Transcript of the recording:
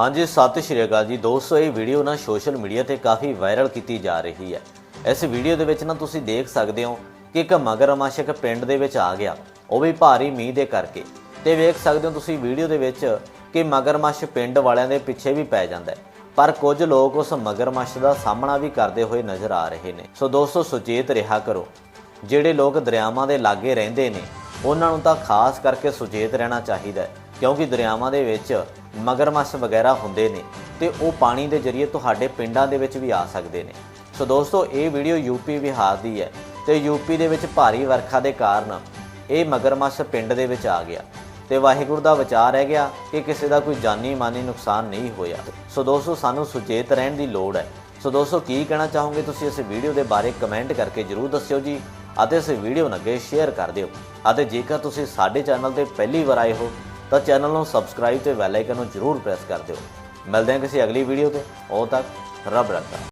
ਹਾਂਜੀ, ਸਤਿ ਸ਼੍ਰੀ ਅਕਾਲ ਜੀ। ਦੋਸਤੋ, ਇਹ ਵੀਡੀਓ ਨਾ ਸੋਸ਼ਲ ਮੀਡੀਆ ਤੇ ਕਾਫੀ ਵਾਇਰਲ ਕੀਤੀ ਜਾ ਰਹੀ ਹੈ। ਇਸ ਵੀਡੀਓ ਦੇ ਵਿੱਚ ਨਾ ਤੁਸੀਂ ਦੇਖ ਸਕਦੇ ਹੋ ਕਿ ਇੱਕ ਮਗਰਮੱਛ ਇੱਕ ਪਿੰਡ ਦੇ ਵਿੱਚ ਆ ਗਿਆ। ਉਹ ਵੀ ਭਾਰੀ ਮੀਂਹ ਦੇ ਕਰਕੇ। ਤੇ ਵੇਖ ਸਕਦੇ ਹੋ ਤੁਸੀਂ ਵੀਡੀਓ ਦੇ ਵਿੱਚ ਕਿ ਮਗਰਮੱਛ ਪਿੰਡ ਵਾਲਿਆਂ ਦੇ ਪਿੱਛੇ ਵੀ ਪੈ ਜਾਂਦਾ ਹੈ। ਪਰ ਕੁਝ ਲੋਕ ਉਸ ਮਗਰਮੱਛ ਦਾ ਸਾਹਮਣਾ ਵੀ ਕਰਦੇ ਹੋਏ ਨਜ਼ਰ ਆ ਰਹੇ ਨੇ। ਸੋ ਦੋਸਤੋ, ਸੁਚੇਤ ਰਿਹਾ ਕਰੋ। ਜਿਹੜੇ ਲੋਕ ਦਰਿਆਵਾਂ ਦੇ ਲਾਗੇ ਰਹਿੰਦੇ ਨੇ, ਉਹਨਾਂ ਨੂੰ ਤਾਂ ਖਾਸ ਕਰਕੇ ਸੁਚੇਤ ਰਹਿਣਾ ਚਾਹੀਦਾ ਹੈ। ਕਿਉਂਕਿ ਦਰਿਆਵਾਂ ਦੇ ਵਿੱਚ ਮਗਰਮੱਛ ਵਗੈਰਾ ਹੁੰਦੇ ਨੇ ਤੇ ਉਹ ਪਾਣੀ ਦੇ ਜ਼ਰੀਏ ਤੁਹਾਡੇ ਪਿੰਡਾਂ ਦੇ ਵਿੱਚ ਵੀ ਆ ਸਕਦੇ ਨੇ। ਸੋ ਦੋਸਤੋ, ਇਹ ਵੀਡੀਓ ਯੂਪੀ ਬਿਹਾਰ ਦੀ ਹੈ ਤੇ ਯੂਪੀ ਦੇ ਵਿੱਚ ਭਾਰੀ ਵਰਖਾ ਦੇ ਕਾਰਨ ਇਹ ਮਗਰਮੱਛ ਪਿੰਡ ਦੇ ਵਿੱਚ ਆ ਗਿਆ। ਤੇ ਵਾਹਿਗੁਰੂ ਦਾ ਵਿਚਾਰ ਹੈ ਗਿਆ ਕਿ ਕਿਸੇ ਦਾ ਕੋਈ ਜਾਨੀ ਮਾਨੀ ਨੁਕਸਾਨ ਨਹੀਂ ਹੋਇਆ। ਸੋ ਦੋਸਤੋ, ਸਾਨੂੰ ਸੁਚੇਤ ਰਹਿਣ ਦੀ ਲੋੜ ਹੈ। ਸੋ ਦੋਸਤੋ, ਕੀ ਕਹਿਣਾ ਚਾਹੋਗੇ ਤੁਸੀਂ ਇਸ ਵੀਡੀਓ ਦੇ ਬਾਰੇ ਕਮੈਂਟ ਕਰਕੇ ਜਰੂਰ ਦੱਸਿਓ ਜੀ ਅਤੇ ਇਸ ਵੀਡੀਓ ਨੂੰ ਅੱਗੇ ਸ਼ੇਅਰ ਕਰ ਦਿਓ। ਅਤੇ ਜੇਕਰ ਤੁਸੀਂ ਸਾਡੇ ਚੈਨਲ ਤੇ ਪਹਿਲੀ ਵਾਰ ਆਏ ਹੋ ਤਾਂ ਚੈਨਲ ਨੂੰ ਸਬਸਕ੍ਰਾਈਬ ਤੇ ਬੈਲ ਆਈਕਨ ਨੂੰ ਜਰੂਰ ਪ੍ਰੈਸ ਕਰ ਦਿਓ। ਮਿਲਦੇ ਹਾਂ ਕਿਸੇ ਅਗਲੀ ਵੀਡੀਓ ਤੇ। ਉਦੋਂ ਤੱਕ ਰੱਬ ਰੱਖਾ